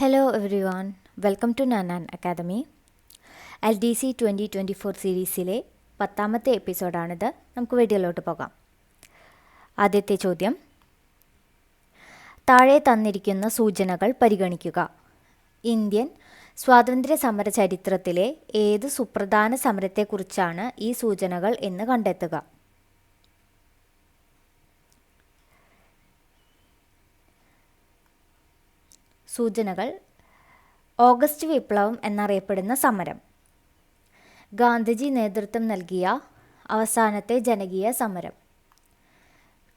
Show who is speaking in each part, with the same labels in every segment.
Speaker 1: Hello everyone, welcome to Nanan academy L D C twenty twenty four സീരീസിലെ പത്താമത്തെ എപ്പിസോഡാണിത് നമുക്ക് വീഡിയോയിലോട്ട് പോകാം. ആദ്യത്തെ ചോദ്യം. താഴെ തന്നിരിക്കുന്ന സൂചനകൾ പരിഗണിക്കുക. ഇന്ത്യൻ സ്വാതന്ത്ര്യ സമര ചരിത്രത്തിലെ ഏത് സുപ്രധാന സമരത്തെക്കുറിച്ചാണ് ഈ സൂചനകൾ എന്ന് കണ്ടെത്തുക? സൂചനകൾ. ഓഗസ്റ്റ് വിപ്ലവം എന്നറിയപ്പെടുന്ന സമരം. ഗാന്ധിജി നേതൃത്വം നൽകിയ അവസാനത്തെ ജനകീയ സമരം.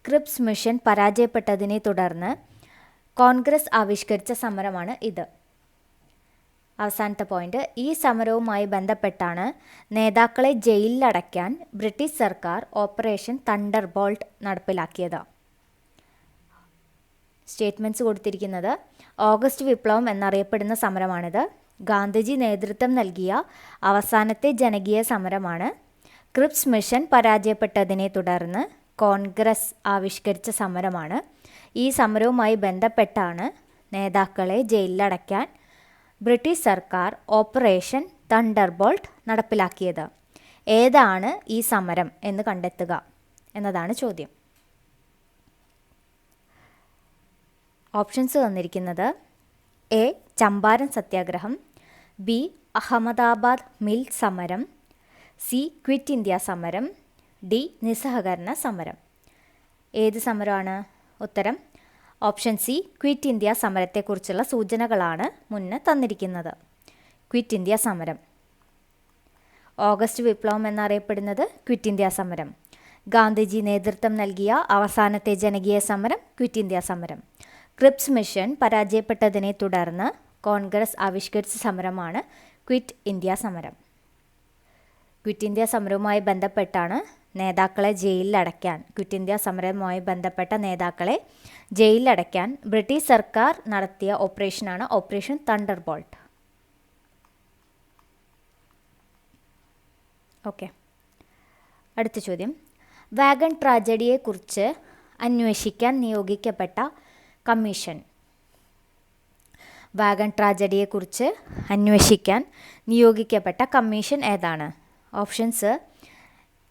Speaker 1: ക്രിപ്സ് മിഷൻ പരാജയപ്പെട്ടതിനെ തുടർന്ന് കോൺഗ്രസ് ആവിഷ്കരിച്ച സമരമാണ് ഇത്. അവസാനത്തെ പോയിന്റ്. ഈ സമരവുമായി ബന്ധപ്പെട്ടാണ് നേതാക്കളെ ജയിലിലടയ്ക്കാൻ ബ്രിട്ടീഷ് സർക്കാർ ഓപ്പറേഷൻ തണ്ടർ ബോൾട്ട് നടപ്പിലാക്കിയത്. സ്റ്റേറ്റ്മെന്റ്സ് കൊടുത്തിരിക്കുന്നത് ഓഗസ്റ്റ് വിപ്ലവം എന്നറിയപ്പെടുന്ന സമരമാണിത്. ഗാന്ധിജി നേതൃത്വം നൽകിയ അവസാനത്തെ ജനകീയ സമരമാണ്. ക്രിപ്സ് മിഷൻ പരാജയപ്പെട്ടതിനെ തുടർന്ന് കോൺഗ്രസ് ആവിഷ്കരിച്ച സമരമാണ്. ഈ സമരവുമായി ബന്ധപ്പെട്ടാണ് നേതാക്കളെ ജയിലിലടയ്ക്കാൻ ബ്രിട്ടീഷ് സർക്കാർ ഓപ്പറേഷൻ തണ്ടർബോൾട്ട് നടപ്പിലാക്കിയത്. ഏതാണ് ഈ സമരം എന്ന് കണ്ടെത്തുക എന്നതാണ് ചോദ്യം. ഓപ്ഷൻസ് തന്നിരിക്കുന്നത് എ ചമ്പാരൻ സത്യാഗ്രഹം ബി അഹമ്മദാബാദ് മിൽ സമരം സി ക്വിറ്റ് ഇന്ത്യ സമരം ഡി നിസ്സഹകരണ സമരം. ഏത് സമരമാണ്? ഉത്തരം ഓപ്ഷൻ സി ക്വിറ്റ് ഇന്ത്യ സമരത്തെക്കുറിച്ചുള്ള സൂചനകളാണ് മുന്നേ തന്നിരിക്കുന്നത്. ക്വിറ്റ് ഇന്ത്യ സമരം. ഓഗസ്റ്റ് വിപ്ലവം എന്നറിയപ്പെടുന്നത് ക്വിറ്റ് ഇന്ത്യ സമരം. ഗാന്ധിജി നേതൃത്വം നൽകിയ അവസാനത്തെ ജനകീയ സമരം ക്വിറ്റ് ഇന്ത്യ സമരം. ക്രിപ്സ് മിഷൻ പരാജയപ്പെട്ടതിനെ തുടർന്ന് കോൺഗ്രസ് ആവിഷ്കരിച്ച സമരമാണ് ക്വിറ്റ് ഇന്ത്യ സമരം. ക്വിറ്റ് ഇന്ത്യ സമരവുമായി ബന്ധപ്പെട്ടാണ് നേതാക്കളെ ജയിലിലടയ്ക്കാൻ ക്വിറ്റ് ഇന്ത്യ സമരവുമായി ബന്ധപ്പെട്ട നേതാക്കളെ ജയിലിലടയ്ക്കാൻ ബ്രിട്ടീഷ് സർക്കാർ നടത്തിയ ഓപ്പറേഷനാണ് ഓപ്പറേഷൻ തണ്ടർ ബോൾട്ട് ഓക്കെ. അടുത്ത ചോദ്യം. വാഗൺ ട്രാജഡിയെക്കുറിച്ച് അന്വേഷിക്കാൻ നിയോഗിക്കപ്പെട്ട കമ്മീഷൻ. വാഗൺ ട്രാജഡിയെക്കുറിച്ച് അന്വേഷിക്കാൻ നിയോഗിക്കപ്പെട്ട കമ്മീഷൻ ഏതാണ്? Options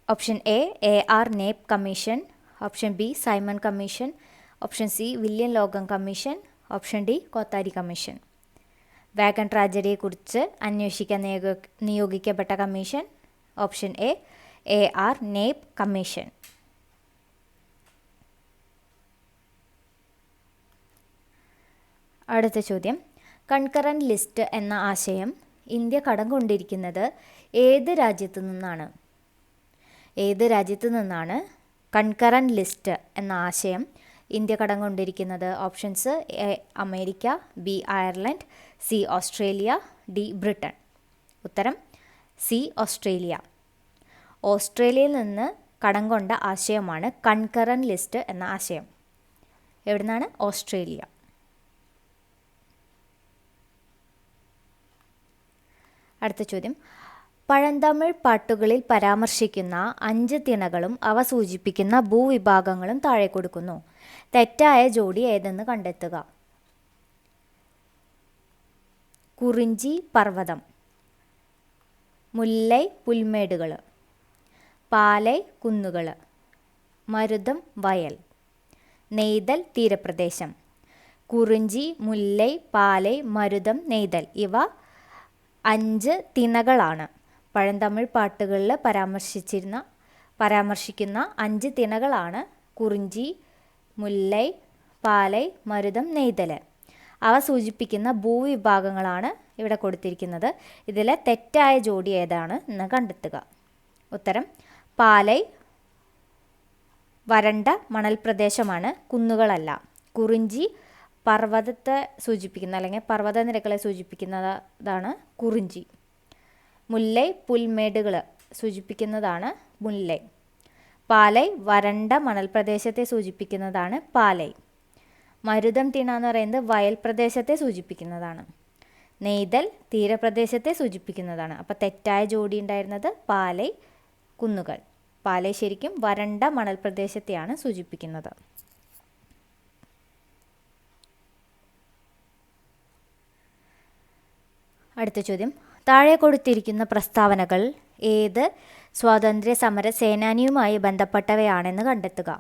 Speaker 1: option A A R Knapp commission option B Simon commission option C William Logan commission option D Kothari commission. Wagon ട്രാജഡിയെക്കുറിച്ച് അന്വേഷിക്കാൻ നിയോഗ നിയോഗിക്കപ്പെട്ട commission option A A R Knapp commission. അടുത്ത ചോദ്യം. Concurrent list എന്ന ആശയം India കടം കൊണ്ടിരിക്കുന്നത് ഏത് രാജ്യത്തു നിന്നാണ്? ഏത് രാജ്യത്തു നിന്നാണ് കൺകറന്റ് ലിസ്റ്റ് എന്ന ആശയം ഇന്ത്യ കടം കൊണ്ടിരിക്കുന്നത് options A America B Ireland C Australia D Britain ഉത്തരം സി ഓസ്ട്രേലിയ. ഓസ്ട്രേലിയയിൽ നിന്ന് കടം കൊണ്ട ആശയമാണ് കൺകറന്റ് ലിസ്റ്റ് എന്ന ആശയം. എവിടുന്നാണ്? ഓസ്ട്രേലിയ. അടുത്ത ചോദ്യം. പഴന്തമിഴ് പാട്ടുകളിൽ പരാമർശിക്കുന്ന അഞ്ച് തിണകളും അവ സൂചിപ്പിക്കുന്ന ഭൂവിഭാഗങ്ങളും താഴെ കൊടുക്കുന്നു. തെറ്റായ ജോഡി ഏതെന്ന് കണ്ടെത്തുക. കുറിഞ്ചി പർവതം. മുല്ലൈ പുൽമേടുകൾ പാലൈ കുന്നുകൾ മരുതം വയൽ. നെയ്തൽ തീരപ്രദേശം. കുറിഞ്ചി മുല്ലൈ പാലൈ മരുതം നെയ്തൽ ഇവ അഞ്ച് തിണകളാണ്. പഴന്തമിഴ് പാട്ടുകളിൽ പരാമർശിച്ചിരുന്ന പരാമർശിക്കുന്ന അഞ്ച് തിണകളാണ് കുറിഞ്ചി മുല്ലൈ പാലൈ മരുതം നെയ്തൽ. അവ സൂചിപ്പിക്കുന്ന ഭൂവിഭാഗങ്ങളാണ് ഇവിടെ കൊടുത്തിരിക്കുന്നത്. ഇതിലെ തെറ്റായ ജോഡി ഏതാണ് എന്ന് കണ്ടെത്തുക. ഉത്തരം പാലൈ വരണ്ട മണൽ പ്രദേശമാണ് കുന്നുകളല്ല. കുറിഞ്ചി പർവതത്തെ സൂചിപ്പിക്കുന്ന അല്ലെങ്കിൽ പർവത നിരകളെ സൂചിപ്പിക്കുന്നതാണ് കുറിഞ്ചി. മുല്ലൈ പുൽമേടുകൾ സൂചിപ്പിക്കുന്നതാണ് മുല്ലൈ. പാലൈ വരണ്ട മണൽ പ്രദേശത്തെ സൂചിപ്പിക്കുന്നതാണ് പാലൈ. മരുതം തിണ എന്ന് പറയുന്നത് വയൽ പ്രദേശത്തെ സൂചിപ്പിക്കുന്നതാണ്. നെയ്തൽ തീരപ്രദേശത്തെ സൂചിപ്പിക്കുന്നതാണ്. അപ്പോൾ തെറ്റായ ജോഡി ഉണ്ടായിരുന്നത് പാലൈ കുന്നുകൾ. പാലൈ ശരിക്കും വരണ്ട മണൽ പ്രദേശത്തെയാണ് സൂചിപ്പിക്കുന്നത്. അടുത്ത ചോദ്യം. താഴെ കൊടുത്തിരിക്കുന്ന പ്രസ്താവനകൾ ഏത്? സ്വാതന്ത്ര്യ സമര സേനാനിയുമായി ബന്ധപ്പെട്ടവയാണെന്ന് കണ്ടെത്തുക.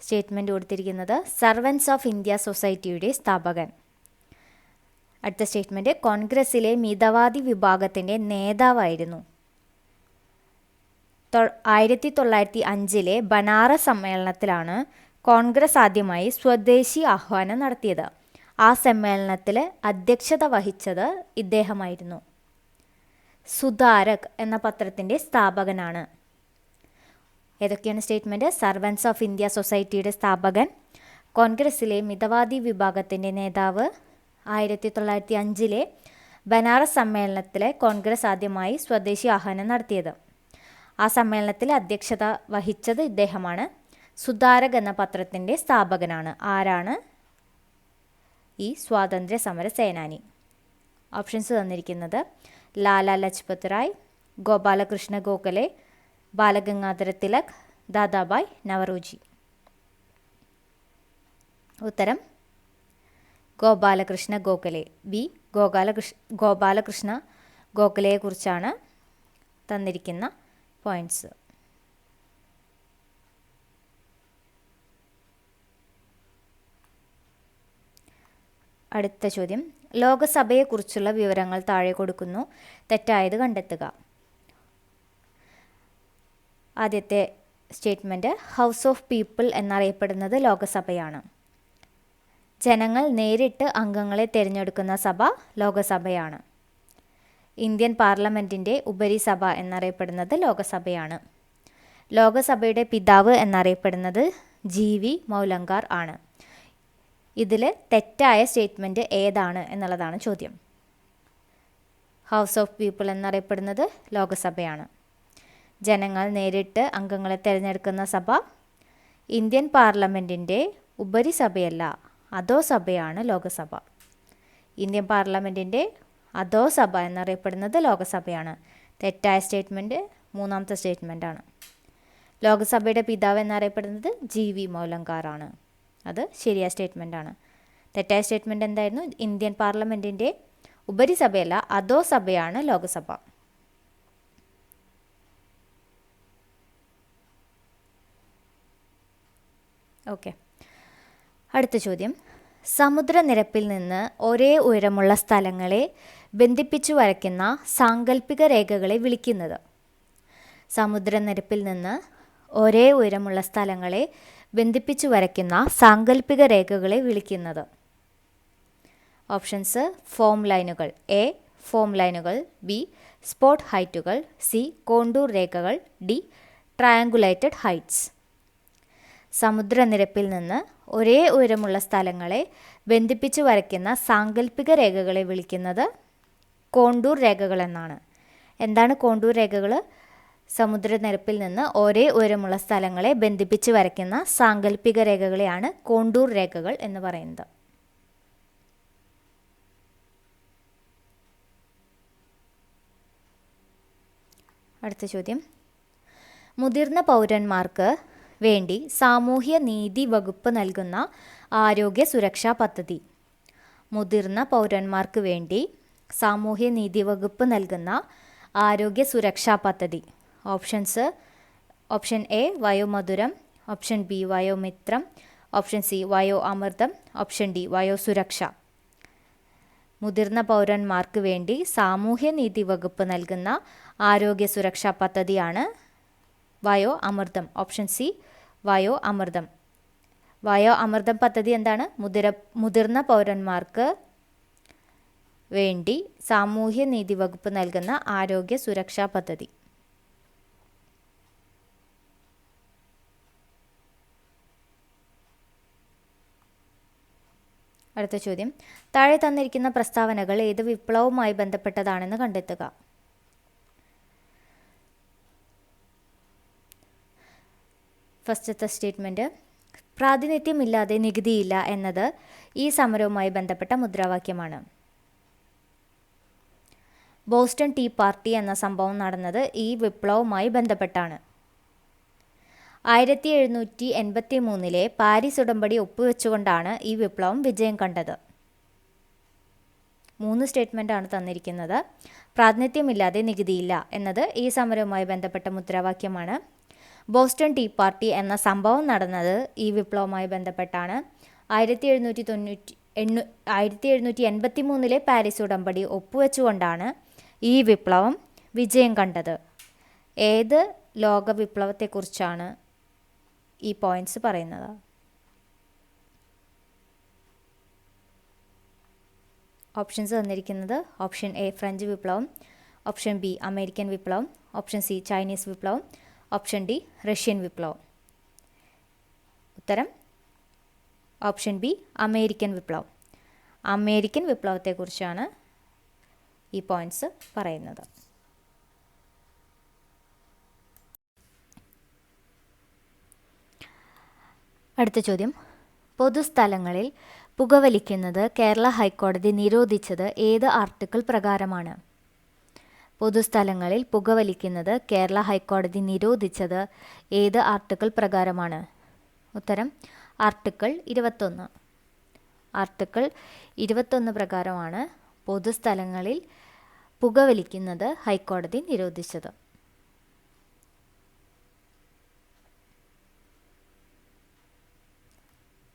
Speaker 1: സ്റ്റേറ്റ്മെന്റ് കൊടുത്തിരിക്കുന്നത് സർവൻസ് ഓഫ് ഇന്ത്യ സൊസൈറ്റിയുടെ സ്ഥാപകൻ. അടുത്ത സ്റ്റേറ്റ്മെന്റ് കോൺഗ്രസ്സിലെ മിതവാദി വിഭാഗത്തിന്റെ നേതാവായിരുന്നു. ആയിരത്തി തൊള്ളായിരത്തി അഞ്ചിലെ ബനാറസ് സമ്മേളനത്തിലാണ് കോൺഗ്രസ് ആദ്യമായി സ്വദേശി ആഹ്വാനം നടത്തിയത്. ആ സമ്മേളനത്തിൽ അധ്യക്ഷത വഹിച്ചത് ഇദ്ദേഹമായിരുന്നു. സുധാരക് എന്ന പത്രത്തിന്റെ സ്ഥാപകനാണ്. ഏതൊക്കെയാണ് സ്റ്റേറ്റ്മെന്റ് സർവൻസ് ഓഫ് ഇന്ത്യ സൊസൈറ്റിയുടെ സ്ഥാപകൻ കോൺഗ്രസ്സിലെ മിതവാദി വിഭാഗത്തിന്റെ നേതാവ് ആയിരത്തി തൊള്ളായിരത്തി അഞ്ചിലെ ബനാറസ് സമ്മേളനത്തിലെ കോൺഗ്രസ് ആദ്യമായി സ്വദേശി ആഹ്വാനം നടത്തിയത്. ആ സമ്മേളനത്തിൽ അധ്യക്ഷത വഹിച്ചത് ഇദ്ദേഹമാണ്. സുധാരക് എന്ന പത്രത്തിന്റെ സ്ഥാപകനാണ്. ആരാണ്? ഈ സ്വാതന്ത്ര്യ സമര സേനാനി ഓപ്ഷൻസ് തന്നിരിക്കുന്നത് ലാല ലജ്പത് റായ് ഗോപാലകൃഷ്ണ ഗോഖലെ ബാലഗംഗാധര തിലക് ദാദാബായ് നവറോജി. ഉത്തരം ഗോപാലകൃഷ്ണ ഗോഖലെ. ബി. ഗോപാലകൃഷ്ണ ഗോപാലകൃഷ്ണ ഗോഖലയെക്കുറിച്ചാണ് തന്നിരിക്കുന്ന പോയിന്റ്സ് അടുത്ത ചോദ്യം. ലോകസഭയെക്കുറിച്ചുള്ള വിവരങ്ങൾ താഴെ കൊടുക്കുന്നു. തെറ്റായത് കണ്ടെത്തുക. ആദ്യത്തെ സ്റ്റേറ്റ്മെന്റ് ഹൗസ് ഓഫ് പീപ്പിൾ എന്നറിയപ്പെടുന്നത് ലോകസഭയാണ്. ജനങ്ങൾ നേരിട്ട് അംഗങ്ങളെ തിരഞ്ഞെടുക്കുന്ന സഭ ലോകസഭയാണ്. ഇന്ത്യൻ പാർലമെന്റിന്റെ ഉപരിസഭ എന്നറിയപ്പെടുന്നത് ലോകസഭയാണ്. ലോകസഭയുടെ പിതാവ് എന്നറിയപ്പെടുന്നത് ജി വി മൗലങ്കാർ ആണ്. ഇതിൽ തെറ്റായ സ്റ്റേറ്റ്മെന്റ് ഏതാണ് എന്നുള്ളതാണ് ചോദ്യം. ഹൗസ് ഓഫ് പീപ്പിൾ എന്നറിയപ്പെടുന്നത് ലോകസഭയാണ്. ജനങ്ങൾ നേരിട്ട് അംഗങ്ങളെ തിരഞ്ഞെടുക്കുന്ന സഭ ഇന്ത്യൻ പാർലമെന്റിന്റെ ഉപരിസഭയല്ല അതോ സഭയാണ് ലോകസഭ. ഇന്ത്യൻ പാർലമെന്റിന്റെ അതോ സഭ എന്നറിയപ്പെടുന്നത് ലോകസഭയാണ്. തെറ്റായ സ്റ്റേറ്റ്മെന്റ് മൂന്നാമത്തെ സ്റ്റേറ്റ്മെന്റാണ് ലോകസഭയുടെ പിതാവ് എന്നറിയപ്പെടുന്നത് ജി വി മൗലങ്കാറാണ്. അത് ശരിയായ സ്റ്റേറ്റ്മെന്റാണ് തെറ്റായ സ്റ്റേറ്റ്മെന്റ് എന്തായിരുന്നു? ഇന്ത്യൻ പാർലമെന്റിന്റെ ഉപരിസഭയല്ല അതോ സഭയാണ് ലോകസഭ. ഓക്കെ. അടുത്ത ചോദ്യം. സമുദ്രനിരപ്പിൽ നിന്ന് ഒരേ ഉയരമുള്ള സ്ഥലങ്ങളെ ബന്ധിപ്പിച്ചു വരയ്ക്കുന്ന സാങ്കല്പിക രേഖകളെ വിളിക്കുന്നത്. സമുദ്രനിരപ്പിൽ നിന്ന് ഒരേ ഉയരമുള്ള സ്ഥലങ്ങളെ ബന്ധിപ്പിച്ചു വരയ്ക്കുന്ന സാങ്കല്പിക രേഖകളെ വിളിക്കുന്നത്. ഓപ്ഷൻസ് ഫോം ലൈനുകൾ എ ഫോം ലൈനുകൾ ബി സ്പോട്ട് ഹൈറ്റുകൾ സി കോണ്ടൂർ രേഖകൾ ഡി ട്രയാങ്കുലേറ്റഡ് ഹൈറ്റ്സ്. സമുദ്രനിരപ്പിൽ നിന്ന് ഒരേ ഉയരമുള്ള സ്ഥലങ്ങളെ ബന്ധിപ്പിച്ചു വരയ്ക്കുന്ന സാങ്കല്പിക രേഖകളെ വിളിക്കുന്നത് കോണ്ടൂർ രേഖകളെന്നാണ്. എന്താണ് കോണ്ടൂർ രേഖകൾ സമുദ്രനിരപ്പിൽ നിന്ന് ഒരേ ഉയരമുള്ള സ്ഥലങ്ങളെ ബന്ധിപ്പിച്ച് വരയ്ക്കുന്ന സാങ്കല്പിക രേഖകളെയാണ് കോണ്ടൂർ രേഖകൾ എന്ന് പറയുന്നത്. അടുത്ത ചോദ്യം. മുതിർന്ന പൗരന്മാർക്ക് വേണ്ടി സാമൂഹ്യ നീതി വകുപ്പ് നൽകുന്ന ആരോഗ്യ സുരക്ഷാ പദ്ധതി. മുതിർന്ന പൗരന്മാർക്ക് വേണ്ടി സാമൂഹ്യ നീതി വകുപ്പ് നൽകുന്ന ആരോഗ്യ സുരക്ഷാ പദ്ധതി. Options. Option A Vayomadhuram. Option B Vayomithram. Option C വയോ Amritham option D വയോ സുരക്ഷ മുതിർന്ന പൗരന്മാർക്ക് വേണ്ടി സാമൂഹ്യനീതി വകുപ്പ് നൽകുന്ന ആരോഗ്യ സുരക്ഷാ പദ്ധതിയാണ് വയോ അമൃതം ഓപ്ഷൻ സി വയോ അമൃതം വയോ അമൃതം പദ്ധതി എന്താണ്? മുതിര മുതിർന്ന പൗരന്മാർക്ക് വേണ്ടി സാമൂഹ്യനീതി വകുപ്പ് നൽകുന്ന ആരോഗ്യ സുരക്ഷാ പദ്ധതി. അടുത്ത ചോദ്യം. താഴെ തന്നിരിക്കുന്ന പ്രസ്താവനകൾ ഏത് വിപ്ലവവുമായി ബന്ധപ്പെട്ടതാണെന്ന് കണ്ടെത്തുക. ഫസ്റ്റത്തെ സ്റ്റേറ്റ്മെന്റ് പ്രാതിനിധ്യമില്ലാതെ നികുതിയില്ല എന്നത് ഈ സമരവുമായി ബന്ധപ്പെട്ട മുദ്രാവാക്യമാണ്. ബോസ്റ്റൺ ടീ പാർട്ടി എന്ന സംഭവം നടന്നത് ഈ വിപ്ലവവുമായി ബന്ധപ്പെട്ടാണ്. ആയിരത്തി എഴുന്നൂറ്റി എൺപത്തി മൂന്നിലെ പാരീസ് ഉടമ്പടി ഒപ്പുവെച്ചുകൊണ്ടാണ് ഈ വിപ്ലവം വിജയം കണ്ടത്. മൂന്ന് സ്റ്റേറ്റ്മെന്റാണ് തന്നിരിക്കുന്നത്. പ്രാതിനിധ്യമില്ലാതെ നികുതിയില്ല എന്നത് ഈ സമരവുമായി ബന്ധപ്പെട്ട മുദ്രാവാക്യമാണ്. ബോസ്റ്റൺ ടീ പാർട്ടി എന്ന സംഭവം നടന്നത് ഈ വിപ്ലവവുമായി ബന്ധപ്പെട്ടാണ്. ആയിരത്തി എഴുന്നൂറ്റി തൊണ്ണൂറ്റി എണ്ണൂ ആയിരത്തി എഴുന്നൂറ്റി എൺപത്തി മൂന്നിലെ പാരീസ് ഉടമ്പടി ഒപ്പുവെച്ചുകൊണ്ടാണ് ഈ വിപ്ലവം വിജയം കണ്ടത്. ഏത് ലോക വിപ്ലവത്തെക്കുറിച്ചാണ് ഈ പോയിന്റ്സ് പറയുന്നത്. ഓപ്ഷൻസ് തന്നിരിക്കുന്നത് ഓപ്ഷൻ എ ഫ്രഞ്ച് വിപ്ലവം ഓപ്ഷൻ ബി അമേരിക്കൻ വിപ്ലവം ഓപ്ഷൻ സി ചൈനീസ് വിപ്ലവം ഓപ്ഷൻ ഡി റഷ്യൻ വിപ്ലവം. ഉത്തരം ഓപ്ഷൻ ബി അമേരിക്കൻ വിപ്ലവം. അമേരിക്കൻ വിപ്ലവത്തെക്കുറിച്ചാണ് ഈ പോയിന്റ്സ് പറയുന്നത്. അടുത്ത ചോദ്യം. പൊതുസ്ഥലങ്ങളിൽ പുകവലിക്കുന്നത് കേരള ഹൈക്കോടതി നിരോധിച്ചത് ഏത് ആർട്ടിക്കിൾ പ്രകാരമാണ്? പൊതുസ്ഥലങ്ങളിൽ പുകവലിക്കുന്നത് കേരള ഹൈക്കോടതി നിരോധിച്ചത് ഏത് ആർട്ടിക്കിൾ പ്രകാരമാണ്? ഉത്തരം ആർട്ടിക്കിൾ ഇരുപത്തൊന്ന്. ആർട്ടിക്കിൾ ഇരുപത്തൊന്ന് പ്രകാരമാണ് പൊതുസ്ഥലങ്ങളിൽ പുകവലിക്കുന്നത് ഹൈക്കോടതി നിരോധിച്ചത്.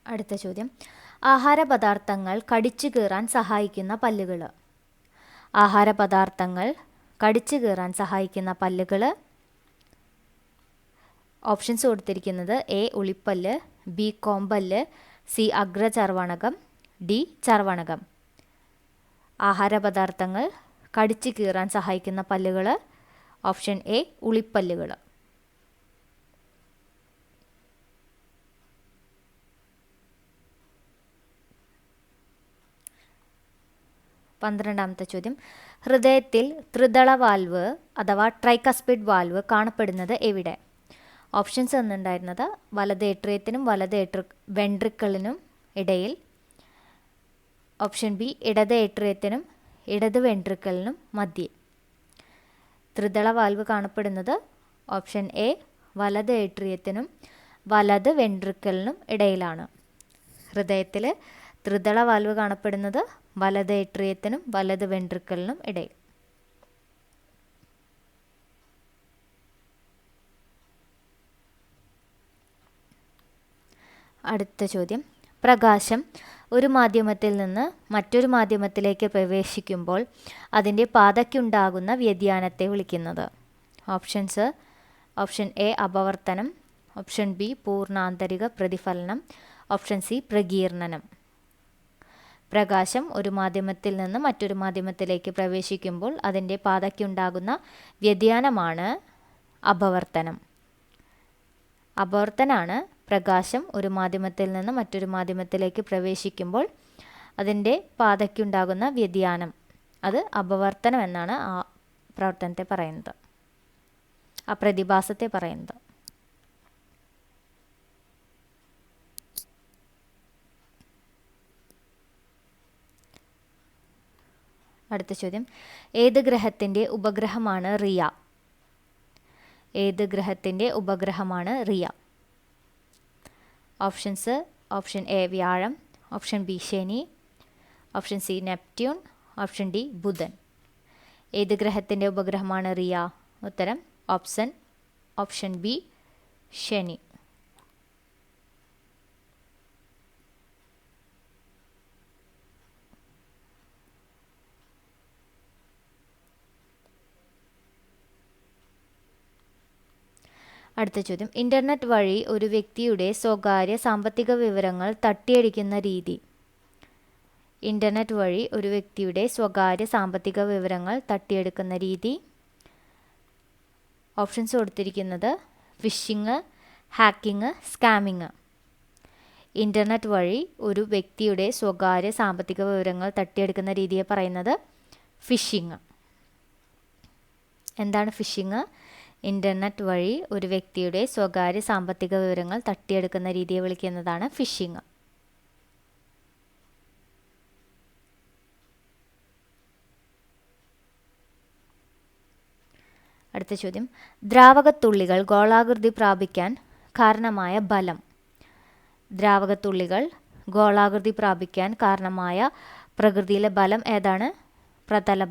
Speaker 1: അടുത്ത ചോദ്യം. ആഹാര പദാർത്ഥങ്ങൾ കടിച്ചു കീറാൻ സഹായിക്കുന്ന പല്ലുകൾ ആഹാര പദാർത്ഥങ്ങൾ കടിച്ചു കീറാൻ സഹായിക്കുന്ന പല്ലുകൾ ഓപ്ഷൻസ് കൊടുത്തിരിക്കുന്നത് എ ഉളിപ്പല്ല് ബി കോമ്പല്ല് സി അഗ്രചർവണകം ഡി ചർവണകം ആഹാര പദാർത്ഥങ്ങൾ കടിച്ചു കീറാൻ സഹായിക്കുന്ന പല്ലുകൾ ഓപ്ഷൻ എ ഉളിപ്പല്ലുകൾ പന്ത്രണ്ടാമത്തെ ചോദ്യം. ഹൃദയത്തിൽ ത്രിതള വാൽവ് അഥവാ ട്രൈകസ്പിഡ് വാൽവ് കാണപ്പെടുന്നത് എവിടെ? ഓപ്ഷൻസ് എന്നുണ്ടായിരുന്നത് വലത് ഏട്രിയത്തിനും വലത് ഏട്രി വെൻട്രിക്കിളിനും ഇടയിൽ. ഓപ്ഷൻ ബി ഇടത് ഏട്രിയത്തിനും ഇടത് വെൻട്രിക്കിളിനും മധ്യേ. ത്രിതള വാൽവ് കാണപ്പെടുന്നത് ഓപ്ഷൻ എ വലത് ഏട്രിയത്തിനും വലത് വെൻട്രിക്കിളിനും ഇടയിലാണ്. ഹൃദയത്തിൽ ത്രിതള വാൽവ് കാണപ്പെടുന്നത് വലത് ഏട്രിയത്തിനും വലത് വെൻട്രിക്കലിനും ഇടയിൽ. അടുത്ത ചോദ്യം. പ്രകാശം ഒരു മാധ്യമത്തിൽ നിന്ന് മറ്റൊരു മാധ്യമത്തിലേക്ക് പ്രവേശിക്കുമ്പോൾ അതിന്റെ പാതയ്ക്കുണ്ടാകുന്ന വ്യതിയാനത്തെ വിളിക്കുന്നത്. ഓപ്ഷൻസ് ഓപ്ഷൻ എ അപവർത്തനം. ഓപ്ഷൻ ബി പൂർണാന്തരിക പ്രതിഫലനം. ഓപ്ഷൻ സി പ്രകീർണനം. പ്രകാശം ഒരു മാധ്യമത്തിൽ നിന്ന് മറ്റൊരു മാധ്യമത്തിലേക്ക് പ്രവേശിക്കുമ്പോൾ അതിന്റെ പാതയ്ക്കുണ്ടാകുന്ന വ്യതിയാനമാണ് അപവർത്തനം. അപവർത്തനാണ് പ്രകാശം ഒരു മാധ്യമത്തിൽ നിന്ന് മറ്റൊരു മാധ്യമത്തിലേക്ക് പ്രവേശിക്കുമ്പോൾ അതിന്റെ പാതയ്ക്കുണ്ടാകുന്ന വ്യതിയാനം. അത് അപവർത്തനം എന്നാണ് ആ പ്രവർത്തനത്തെ പറയുന്നത്. ആ പ്രതിഭാസത്തെ പറയുന്നത്. അടുത്ത ചോദ്യം. ഏത് ഗ്രഹത്തിന്റെ ഉപഗ്രഹമാണ് റിയ? ഏത് ഗ്രഹത്തിന്റെ ഉപഗ്രഹമാണ് റിയ? ഓപ്ഷൻസ് ഓപ്ഷൻ എ വ്യാഴം ഓപ്ഷൻ ബി ശനി option C Neptune option D ബുധൻ. ഏത് ഗ്രഹത്തിന്റെ ഉപഗ്രഹമാണ് റിയ? ഉത്തരം ഓപ്ഷൻ ഓപ്ഷൻ ബി ശനി. അടുത്ത ചോദ്യം. ഇന്റർനെറ്റ് വഴി ഒരു വ്യക്തിയുടെ സ്വകാര്യ സാമ്പത്തിക വിവരങ്ങൾ തട്ടിയടിക്കുന്ന രീതി. ഇന്റർനെറ്റ് വഴി ഒരു വ്യക്തിയുടെ സ്വകാര്യ സാമ്പത്തിക വിവരങ്ങൾ തട്ടിയെടുക്കുന്ന രീതി. ഓപ്ഷൻസ് കൊടുത്തിരിക്കുന്നത് ഫിഷിങ് ഹാക്കിങ് സ്കാമിങ് ഇന്റർനെറ്റ് വഴി ഒരു വ്യക്തിയുടെ സ്വകാര്യ സാമ്പത്തിക വിവരങ്ങൾ തട്ടിയെടുക്കുന്ന രീതിയെ പറയുന്നത് ഫിഷിങ് എന്താണ് ഫിഷിങ് ഇന്റർനെറ്റ് വഴി ഒരു വ്യക്തിയുടെ സ്വകാര്യ സാമ്പത്തിക വിവരങ്ങൾ തട്ടിയെടുക്കുന്ന രീതിയെ വിളിക്കുന്നതാണ് ഫിഷിംഗ് അടുത്ത ചോദ്യം. ദ്രാവകത്തുള്ളികൾ ഗോളാകൃതി പ്രാപിക്കാൻ കാരണമായ ബലം. ദ്രാവകത്തുള്ളികൾ ഗോളാകൃതി പ്രാപിക്കാൻ കാരണമായ പ്രകൃതിയിലെ ബലം ഏതാണ്? പ്രതല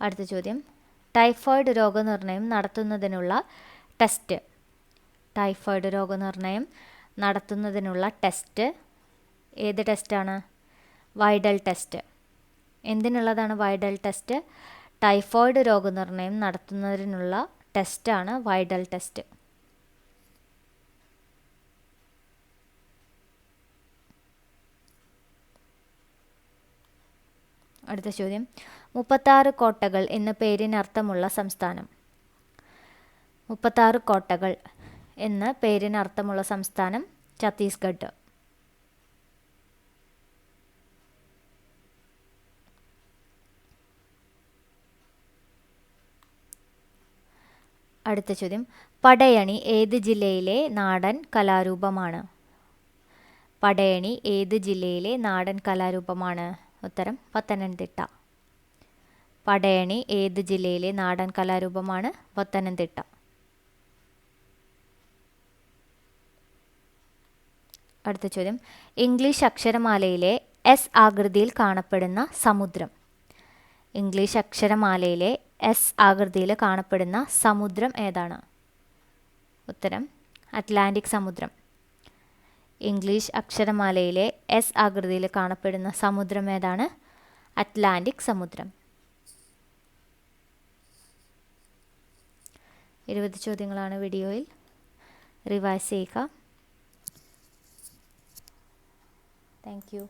Speaker 1: അടുത്ത ചോദ്യം. ടൈഫോയിഡ് രോഗനിർണയം നടത്തുന്നതിനുള്ള ടെസ്റ്റ്. ടൈഫോയിഡ് രോഗനിർണയം നടത്തുന്നതിനുള്ള ടെസ്റ്റ്. ഏത് ടെസ്റ്റാണ്? Widal test. എന്തിനുള്ളതാണ് Widal test? Typhoid രോഗനിർണയം നടത്തുന്നതിനുള്ള ടെസ്റ്റാണ് വൈഡൽ ടെസ്റ്റ്. അടുത്ത ചോദ്യം. മുപ്പത്താറ് കോട്ടകൾ എന്ന പേരിനർത്ഥമുള്ള സംസ്ഥാനം. മുപ്പത്താറ് കോട്ടകൾ എന്ന പേരിനർത്ഥമുള്ള സംസ്ഥാനം ഛത്തീസ്ഗഡ്. അടുത്ത ചോദ്യം. പടയണി ഏത് ജില്ലയിലെ നാടൻ കലാരൂപമാണ്? പടയണി ഏത് ജില്ലയിലെ നാടൻ കലാരൂപമാണ്? ഉത്തരം പത്തനംതിട്ട. പടയണി ഏത് ജില്ലയിലെ നാടൻ കലാരൂപമാണ് പത്തനംതിട്ട? അടുത്ത ചോദ്യം. ഇംഗ്ലീഷ് അക്ഷരമാലയിലെ എസ് ആകൃതിയിൽ കാണപ്പെടുന്ന സമുദ്രം. ഇംഗ്ലീഷ് അക്ഷരമാലയിലെ എസ് ആകൃതിയിൽ കാണപ്പെടുന്ന സമുദ്രം ഏതാണ്? ഉത്തരം അറ്റ്ലാന്റിക് സമുദ്രം. ഇംഗ്ലീഷ് അക്ഷരമാലയിലെ എസ് ആകൃതിയിൽ കാണപ്പെടുന്ന സമുദ്രം ഏതാണ്? അറ്റ്ലാന്റിക് സമുദ്രം. ഇരുപത് ചോദ്യങ്ങളാണ് വീഡിയോയിൽ. റിവൈസ് ചെയ്യുക. Thank you